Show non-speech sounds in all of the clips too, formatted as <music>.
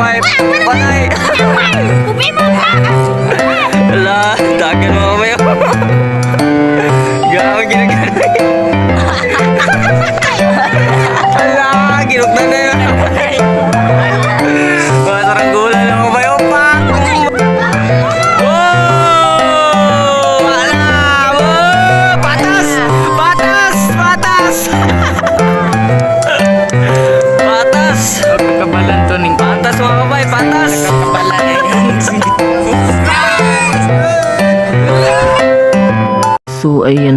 kabay. Patay. Kubi mo ka! Ala, tagan mo mamaya. <laughs> Gawa ginagana.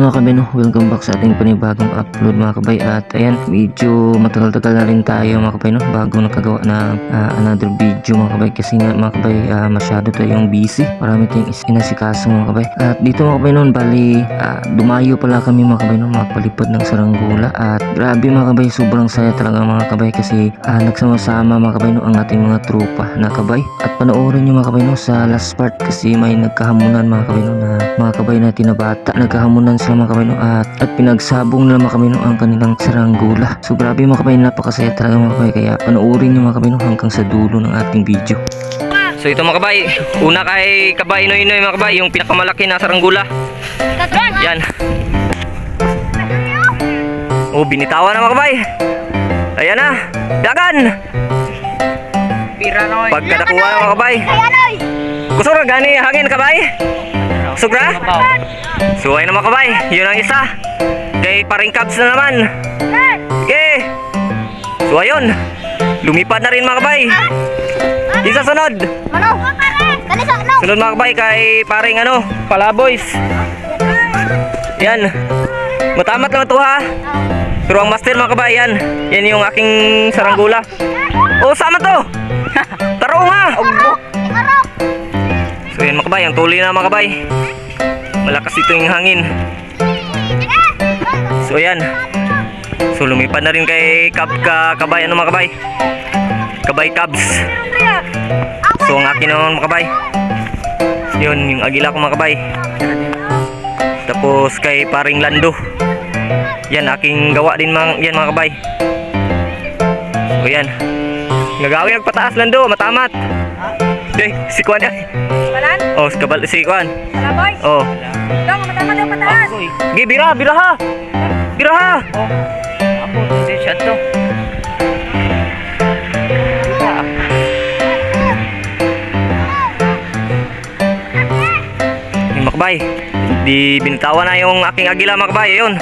Mga kabay no, welcome back sa ating panibagong upload mga kabay. At ayan medyo matagal-tagal na rin tayo mga kabay no? Bago nakagawa na ah, another video mga kabay. Kasi nga mga kabay ah, masyado tayong busy. Marami tayong inasikaso mga kabay. At dito mga kabay noon bali ah, dumayo pala kami mga kabay no? Makapalipad ng saranggola. At grabe mga kabay sobrang saya talaga mga kabay. Kasi ah, nagsama-sama mga kabay no ang ating mga trupa na kabay. At panoorin nyo mga kabay no sa last part. Kasi may nagkahamunan mga kabay no na mga kabay na bata nagkahamunan sila mga kabay no at, at pinagsabong mga kabay no ang kanilang saranggula so grabe mga kabay napakasaya talaga mga kabay kaya panoorin nyo mga kabay no hanggang sa dulo ng ating video So ito mga kabay, una kay kabay Noy Noy mga kabay, yung pinakamalaki na saranggula. Yan. Oh, binitawan na mga kabay. Ayan na, dagan. No Pagkadakuha na mga kabay. Na gani hangin kabay. Sugra? So ayun na mga kabay, yun ang isa. Kay paring cabs na naman. Okay. So ayun, lumipad na rin mga kabay. Isa sunod. Sa ano? Sunod mga kabay kay paring ano, palaboys. Yan. Matamat lang ito ha. Pero ang master mga kabay, yan. Yan yung aking saranggula. Oh, sama to. <laughs> Taro nga. So yan mga kabay, ang tuloy na mga kabay. Malakas ito yung hangin. So yan. So lumipad na rin kay Kab ka kabay ano mga kabay. Kabay Cubs. So ang akin naman mga kabay. Yun yung agila ko mga kabay. Tapos kay paring Lando. Yan aking gawa din mga yan mga kabay. So yan. Nagawin nagpataas Lando, matamat. Eh, si Kwan ay. Oh, si kabal si Kwan. Wala boy? Oh. Dong, matama daw pataas! Gi, bira, bira ha. Bira ha. Ako hindi siya to Yung makbay. Di binitawan na yung aking agila makbay. Ayun.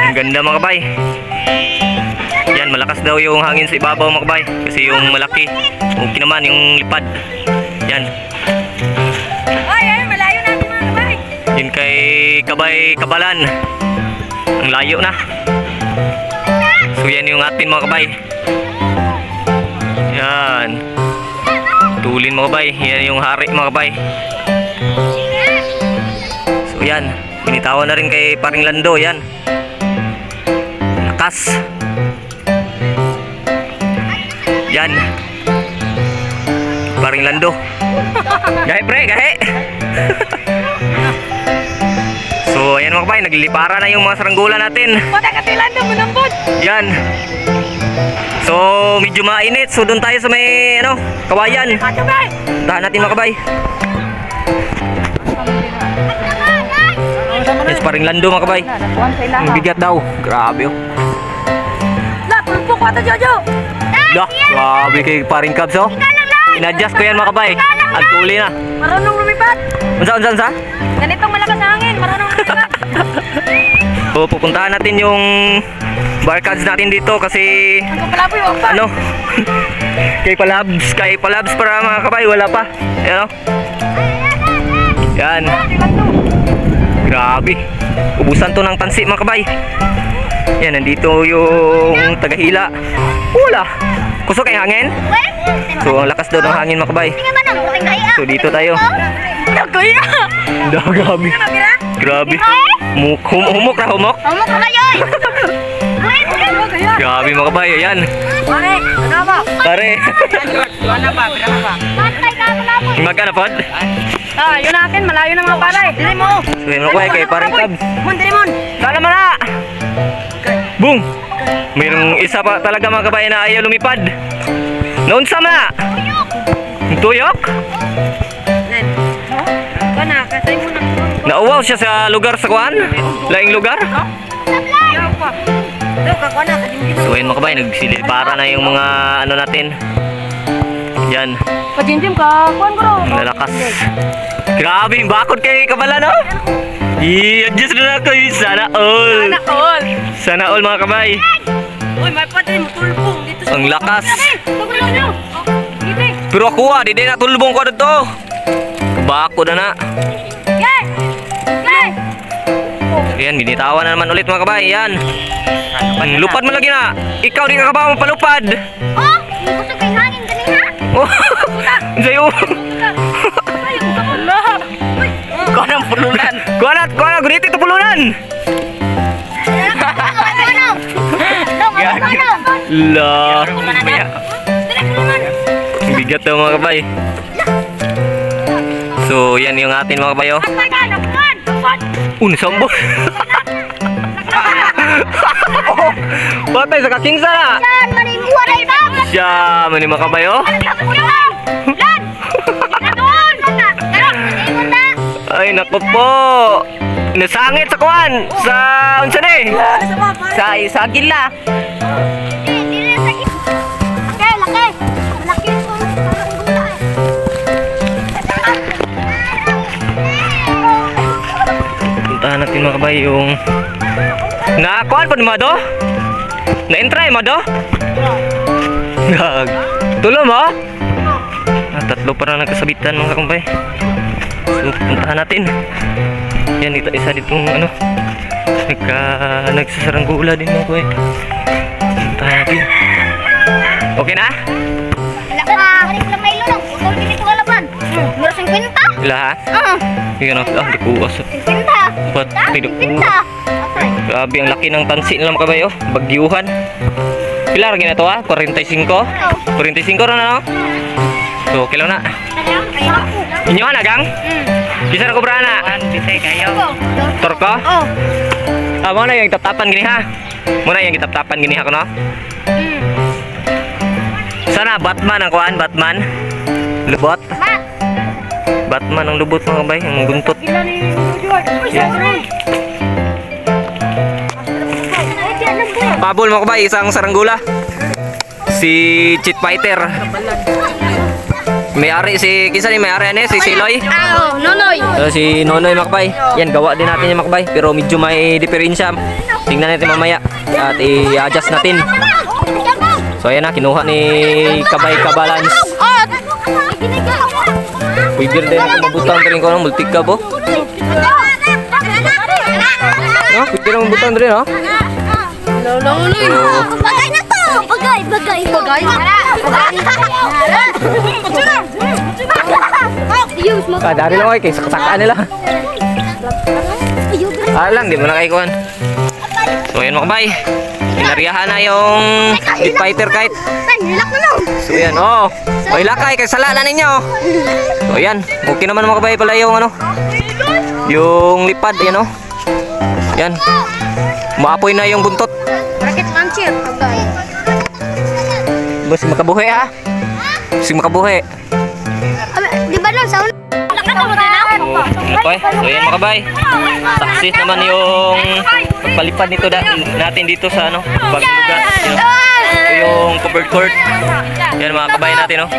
Ang ganda makbay. Malakas daw yung hangin sa ibabaw makbay. Kasi yung malaki. Okay naman yung lipad. Yan. Ay, ay, malayo natin mga kabay! Yun kay Kabay Kabalan. Ang layo na. So yan yung atin mga kabay. Yan. Tulin mga kabay. Yan yung hari mga kabay. So yan. Binitawan na rin kay Paring Lando. Yan. Nakas. Yan. Paring Lando. Gahe pre, gahe. <laughs> So, ayan mga kabay, naglilipara na yung mga saranggola natin. Pata katilan daw, manambod! Yan. So, medyo mainit. So, doon tayo sa may, ano, kawayan. Tahan natin mga kabay. Yes, paring lando mga kabay. Ang bigat daw. Grabe oh. La, pulpok ato, Jojo! Dah, grabe kay paring Cubs oh. Inadjust ko yan mga kabay. Ang tuli na. Marunong lumipad! Unsa, unsa, unsa? Ganitong malakas na hangin, marunong lumipad! So, <laughs> pupuntahan natin yung barkads natin dito kasi Ang ano <laughs> kay Palabs kay Palabs para mga kabay wala pa yan o yan grabe ubusan to ng tansi mga kabay yan nandito yung tagahila wala kusok kay hangin so ang lakas daw ng hangin mga kabay ba so dito tayo Nagkaya! <laughs> da grabe Humuk, hum, humuk na humuk Amo ka kayo! Grabe mga kabay ayan Pare, <laughs> ano ba? pare pa Pantay ka kapalaboy! magkano pod Ah, yun natin, malayo na mga pare. Dili mo. yan mga kabay kay paring Cubs Mon, dili mon. Kala mo na! Mayroong isa pa talaga mga kabayan na ayaw lumipad. Noon sa na? Tuyok? Na. Nauwaw siya sa lugar sa kuan? Laing lugar? So ayun mga kabay, nagsilipara na yung mga ano natin. Yan, Kadindim ka, kuan ko ro. Grabe, bakod kay kabala no? I-adjust na ako. Sana all. Anak all. Sana all mga kabay. Uy, may patay mo tulpong dito Ang lakas. Nyo. Dito. Pero ako ah, di din natulbong ko dito. Bakod na na. Yay! Yay! Yan, binitawan na naman ulit mga kabay. Yan. Ang lupad mo lagi na. Ikaw di ka ba mapalupad? Oh, gusto kay hangin kanina. Oh, <laughs> sa'yo. Kuha ng pulunan. Kuha na, kuha na. Gunit ito pulunan. Ang bigat daw mga kabay. So, yan yung atin mga kabay. Oh, Un, sambo. oh, patay sa kakingsa na. Siya, mani mga kabay. Ay, naku po. Nasangit sa kuwan. Sa, unsa ni? Sa, sa gila. Puntahan natin mga kabay yung... Nakakuan pa ni Mado? Na-entry Mado? Gag. Tulo mo? Ah, tatlo pa na nagkasabitan mga kabay. Puntahan natin. Yan, ito isa ditong ano. Nagka... Nagsasaranggola din mga kabay. Puntahan natin. Okay na? Ila ha? Yan o. Ah, di ko uwas. Ba't pinukuha? Grabe, ang laki ng tansi nila mga kabay oh. Bagyuhan. Pilar gina to ah? 45? 45 na no? So, okay lang na. Inyo na gang? Bisa na kubra na? Bisay kayo. Torko? Oh. Ah, mo na yung tatapan gini ha? Mo na yung tatapan gini ha ko no? Sana Batman ang kuan, Batman. Lubot. Batman ang lubot mga kabay, ang buntot. Pabol mo kabay, isang saranggula. Si Cheat Fighter. May-ari si, kinsa ni may-ari ano si Siloy? Ah, oh, nonoy. So, si Nonoy Makbay. Yan, gawa din natin yung Makbay. Pero medyo may diferensya. Tingnan natin mamaya. At i-adjust natin. So, ayan na. Kinuha ni Kabay Kabalans. Oh, Pwede rin natin mabutan rin ko ng multika po. No, pwede rin mabutan rin. Bagay na to. Bagay, bagay. Bagay. Ah, dari lang kayo. Kaya sakasakaan nila. Ah lang, di mo na kayo kuhan. So, ayan Makbay. Pinariyahan na yung Street Fighter kite. So yan, oh. O ilakay, kay sala na ninyo. So yan, okay naman mga kabay pala yung ano. Yung lipad, yan oh. Yan. Maapoy na yung buntot. Rocket launcher. Bagay. Basta makabuhi ha. Si makabuhi. Di ba lang sa una? Okay, so yan mga kabay. Success naman yung pagpalipad nito da, natin dito sa ano, bagong lugar. You know, ito yung covered court. Yan mga kabay natin oh.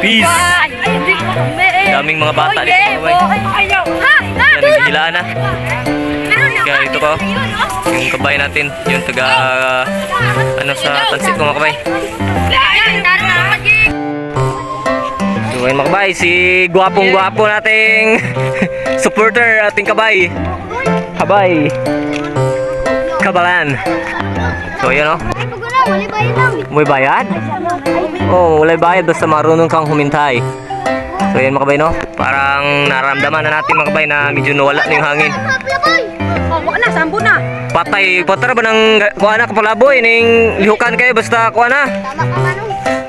Peace. Daming mga bata dito mga kabay. Yan, naghihilaan na. Kaya dito ko. Yung kabay natin, yung taga ano sa pansit ko mga kabay. So ayun mga si gwapong gwapo nating <laughs> supporter ating kabay. Kabay. Kabalan. So yun oh. May bayad? Oh, wala bayad basta marunong kang humintay. So yan mga kabay no. Parang naramdaman na natin mga kabay na medyo nawala na yung hangin. Oh, na, sambo na. Patay, patara ba ng kuha na kapalaboy ning lihukan kayo basta kuha na.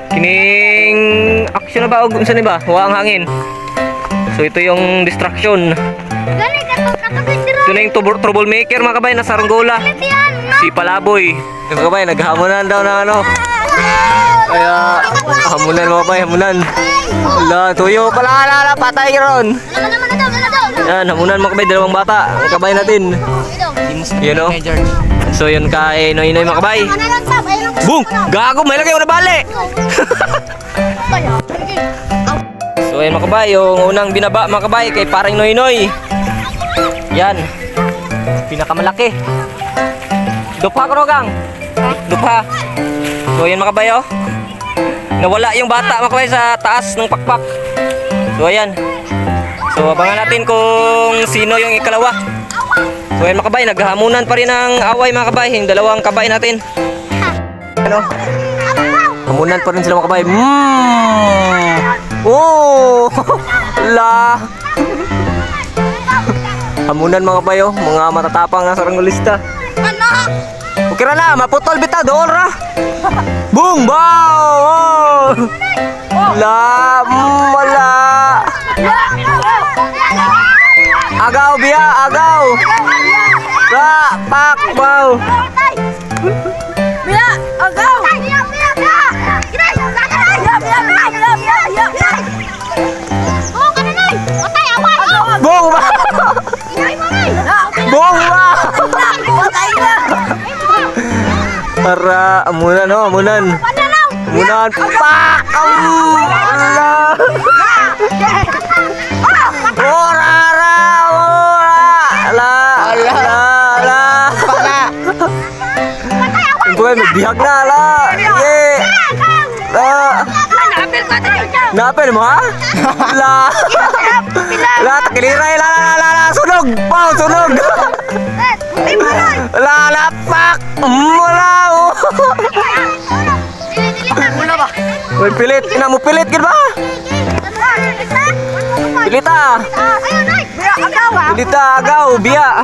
Kining action na ba o unsa ni ba? Wa ang hangin. So ito yung distraction. Gani ka to, katagay sira. Ito na yung trouble- troublemaker mga kabay na saranggola. Si Palaboy. Yung kabay, naghamonan daw ng ano. Kaya, hamunan mga bay, hamunan. Wala, tuyo pala, ala, ala, patay ka ron. Yan, hamunan mga kabay, dalawang bata. Kabay natin. Yun o. So yun kay Noy Noy mga kabay. Boom! Gago, may lagay ko na bali! <laughs> So ayan mga kabay, yung unang binaba mga kabay kay parang Noy Noy. Yan. Pinakamalaki. Dupa ko rogang. Dupa. So ayan mga kabay oh. Nawala yung bata mga sa taas ng pakpak. So ayan. So abangan natin kung sino yung ikalawa. So ayan mga kabay, naghahamunan pa rin ang away mga kabay, yung dalawang kabay natin. Ano? Hamunan pa rin sila mga kabay. Mmm! Oh! <laughs> La! Hamunan mga kabayo, mga matatapang na saranggolista. Ano? Okay ra na, maputol bitaw, doon ra. Boom! Bow! Oh! La! Para amunan oh, amunan. Amunan. Pak. Allah. Ora ora ora. La la la. Gue mah, lah lah. Ye. Lah. lah, lah, lah, La. Ah? La takiliray la la la la La! La! Pak! Wala! oh. Wala ba? Uy, pilit! Ina mo pilit, gid ba? Pilit ah! Pilit ah, agaw, biya!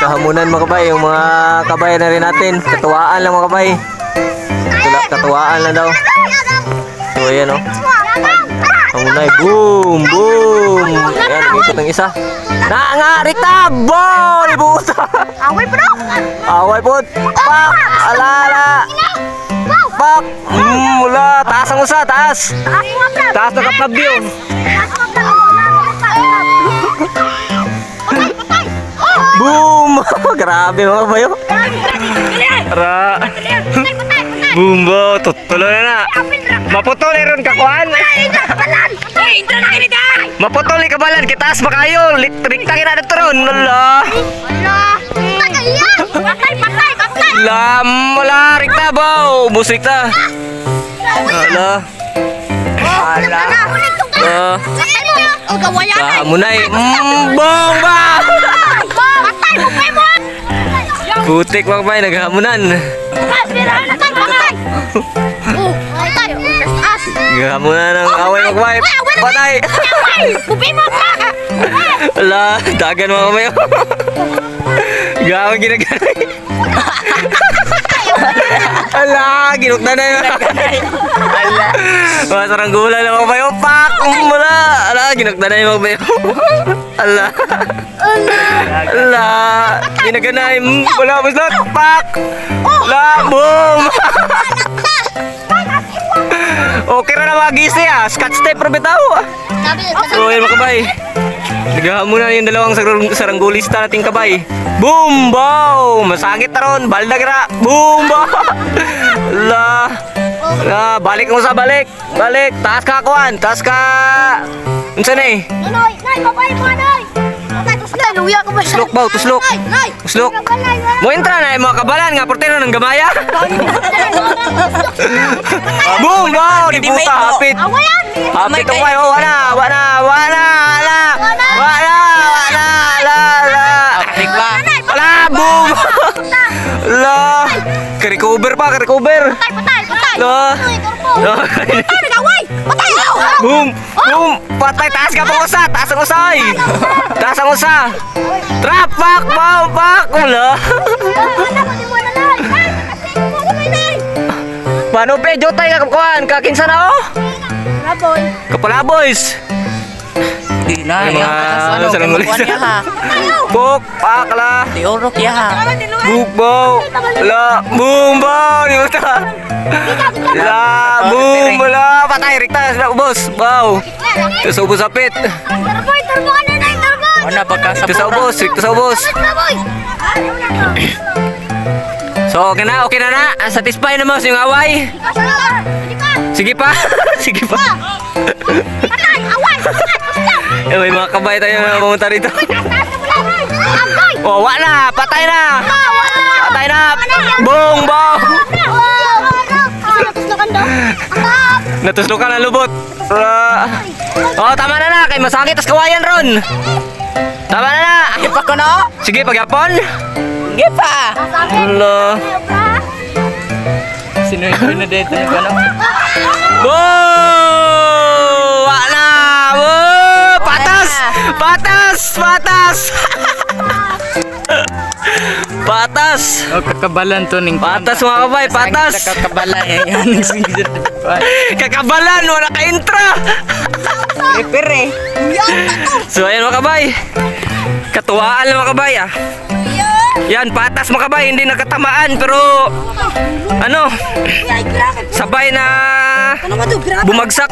Kahamunan mga kabay, yung mga kabay na rin natin. Katuwaan lang mga kabay. Katuwaan lang daw. So ayan oh. Kamunay, boom, boom. Ayan, ikot ng isa. Na nga, Rita! Boom! Ibuta! Away bro. Away po! Pak! Alala! Pak! Mm, mula! Taas ang usa, taas! Taas na kapag yun! Boom! <laughs> Grabe mga kabayo! Ra! Bumbo, tutulo na na. Maputol ron kakuan. Maputol ni kabalan, kitaas ba kayo? Litrik na kinada turon. Wala. Lam, wala, rikta ba? Bus rikta. Wala. Wala. Wala. Kamu na eh. Bong ba? Butik wag may naghahamunan. Kasbirahan na Oh, tay! Taas! Gila mo na ng away mag-wipe! Patay! <laughs> Kupi mo pa! Ala, dagan mo kami. Gawang ginagana. Ala! Ginukta na yun! Ala! Mga saranggola na mga bayo! Pak! Mula! Ala! Ginukta na yung mga bayo! Ala! Ala! Ginaganay! Wala! Basta! Pak! Ala! Boom! Mga gisi ah! Scotch tape pero bitaw ah! So yun mga kabay. Naghahamon na yung dalawang sarang saranggulista nating kabay. Boom! Bow! Masakit na ron. Baldag na. Boom! Bow! <laughs> La! La! Balik mo sa balik. Balik. Taas ka kuan. Taas ka. Unsa na eh? Noy, Noy, babay mo, Noy! Tuslok! Luya ka ba siya? Tuslok ba? Tuslok. Tuslok. Mo entra na mga kabalan nga portero ng gamaya. Boom! Bow! Di puta. Hapit. Hapit ko kayo. Wala. Wala. Wala. Wala. Wala. Wala. Ala! Ka-recover pa, ka-recover! Patay, patay, patay! Ala! Ala! Patay, nagaway! Patay, <laughs> alaw! Boom! Oh. Boom! Patay, taas ka pang usa! Taas ang usay! Eh. Taas ang usa! Trap! Back! Back! Back! Ala! Paano pe, jutay ka kakuhan? Kakinsa na oh? Kapalaboys! Kapalaboys! Di na, ya. ano, kamakuan ya. Buk Buk, pakla. Di uruk ya Buk, bau. La, bumbaw. Di mata. La, bumbaw. La, patay. Riktas. tas ubos. Baw. Ito sa ubos sapit. Mana turboy. Ano na yung turboy? Ano, pagkasapura. Ito sa ubos. So, okay na, okay na na. Satisfy na mo sa away. Pa. Sige pa. Eh, may mga kabay tayo na pumunta rito. Na. Oh, wala na, patay na. Patay na. Bong, bong. Ang Natuslokan ang lubot. Ah. oh, tama na na. Kay masakit as kawayan ron. Tama na na. Ipa ko no? Sige, pagyapon. Sige pa. Hello. Sino yung na yung ano? Wow! Patas! Patas! <laughs> Patas! O kakabalan to ning Patas mga kabay, patas! Kakabala eh. <laughs> Kakabalan, wala ka intra! Eh. So ayan mga kabay. Katuwaan lang mga kabay ah. Yan, patas mga kabay, hindi nakatamaan pero ano, sabay na bumagsak.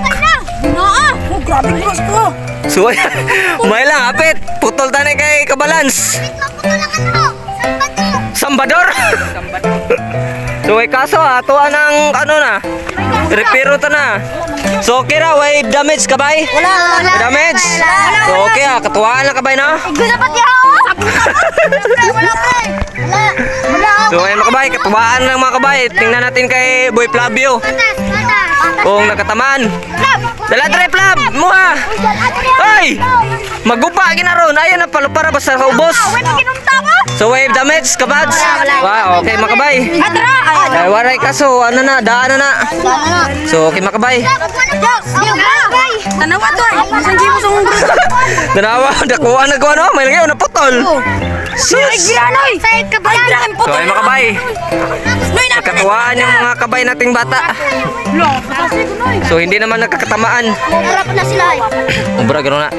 Naa! Oh, grabe gross ko. So <laughs> may lang apit, putol tanay kay kabalans. Naputulakan mo. Sambador. <laughs> so ay kaso ato ng ano na, repiro ta na. So okay ra, way damage kabay? Wala, wala. May damage? So okay ah, katuwaan lang kabay no? Igulo pa diya ako. Wala pa. Wala. Wala. So ayun mga kabay, katuwaan lang mga kabay. Tingnan natin kay Boy Flavio. Kung nakatamaan. Dala dre Flav, mo ha. Ay! Magupa ginaron. Ayun na palupara basta sa ubos. Mo. So wave damage kabads. Wow, okay mga kabay. Ay, waray kaso, ano na, daan na na. So, okay mga kabay. Tanawa to. Isang kimo sa ungro. <laughs> Danawa, nakuha na kuha no, may lagay na putol. Sus! Giranoy. Sa kabayan. So, ay mga kabay. Katuwaan yung mga kabay nating bata. So, hindi naman nakakatamaan. Mura pa na sila eh. Ubra, gano'n na.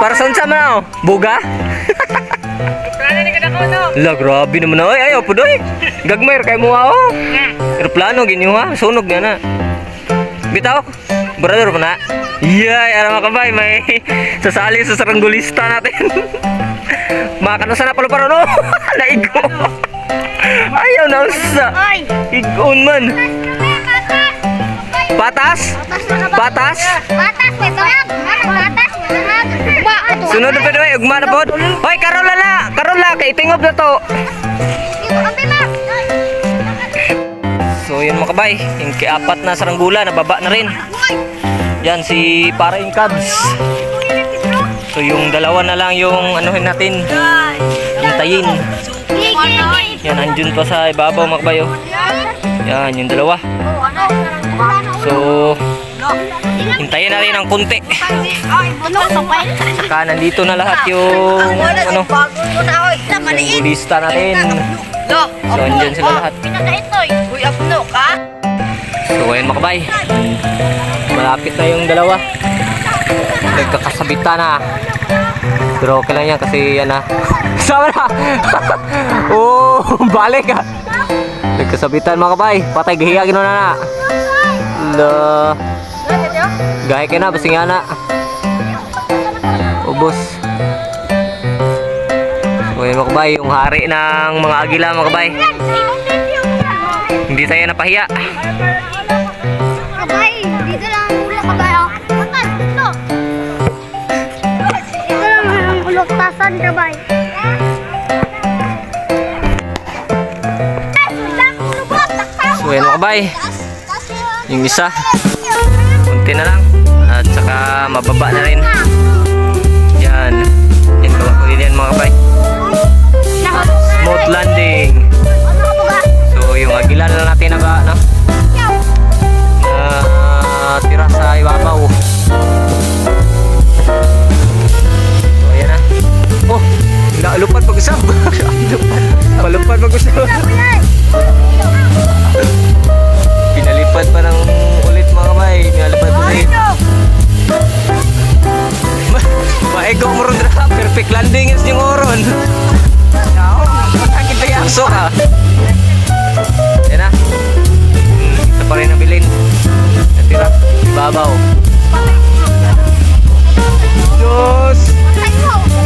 Para saan sa mga, oh? Buga? <laughs> La, grabe naman na. Ay, ayaw po doy. Gagmayr, kay mo ako. Aeroplano, ganyan ha. Sunog nga na. Bitaw. Brother pa na. Yay, alam mga kabay, may <laughs> sasali sa saranggulista natin. <laughs> Makano sa napalo para <laughs> no? Naigo. Ayaw na sa. Igon man. Patas? Patas? Batas, may bayag. Ano, batas? Ba, ito. Sunod na pwede, ugma na pod. Hoy, karola la, karola, kay tingob na to. So yun mga kabay, yung apat na saranggula, nababa na rin. Yan si Paraing Cubs. So yung dalawa na lang yung anuhin natin, hintayin. Yan, andun pa sa ibabaw oh. Yan, yung dalawa. So, hintayin na rin ang kunti. Saka nandito na lahat yung ano, yung lista natin. So, andyan sila lahat. So ayun mga kabay Malapit na yung dalawa. Nagkakasabitan na. Pero okay lang yan kasi yan na Sama na Oh balik ka Nagkasabitan mga kabay. Patay gahiya gino na na. La Gaya ka na basi nga na. Ubos So mga kabay Yung hari ng mga agila mga kabay. Hindi tayo napahiya dito lang ang ulo kabay. oh. Batas, dito. Dito lang ang ulo tasan kabay. Tas, lang ulo ko, takpan. So ayun mga kabay. Yung isa Kunti na lang At saka mababa na rin Yan Yan gawa ko din yan mga kabay Smooth landing? So yung agila na lang natin na ba no? Na tira sa ibabaw. So ayan na. Oh Naalupad pag-usap. <laughs> Palupad pag-usap. Pinalipad pa ng ulit mga kabay Pinalipad ulit. <laughs> Maego mo ron Perfect landing is Sakit na yakso ka Yan nakatira? Ibabaw. Diyos!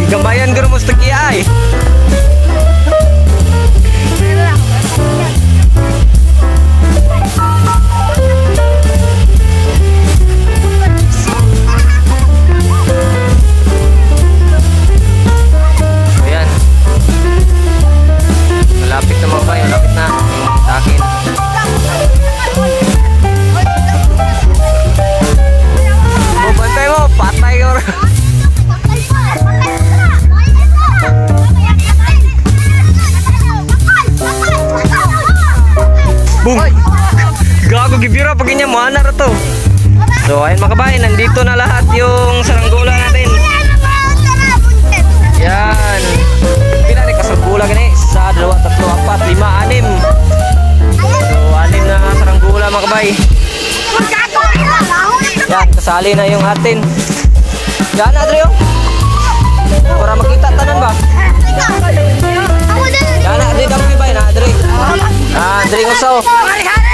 Gigamayan ka rin mo sa tagiya eh. Pag mo ana ra to. So ayun mga kabay, nandito na lahat yung saranggola natin. Yan. Pila ni kasaranggola gani? Isa, dalawa, tatlo, apat, lima, anim. So anim na saranggola mga kabay. Yan, kasali na yung atin. Yan, Adrio. Para makita tanan ba? Yan, Adri, damo kay bay na, Adri. Ah, Adri Ngusaw. Isa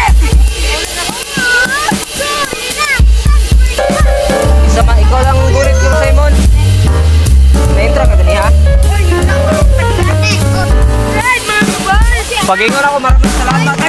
Pagingon ako, maraming salamat.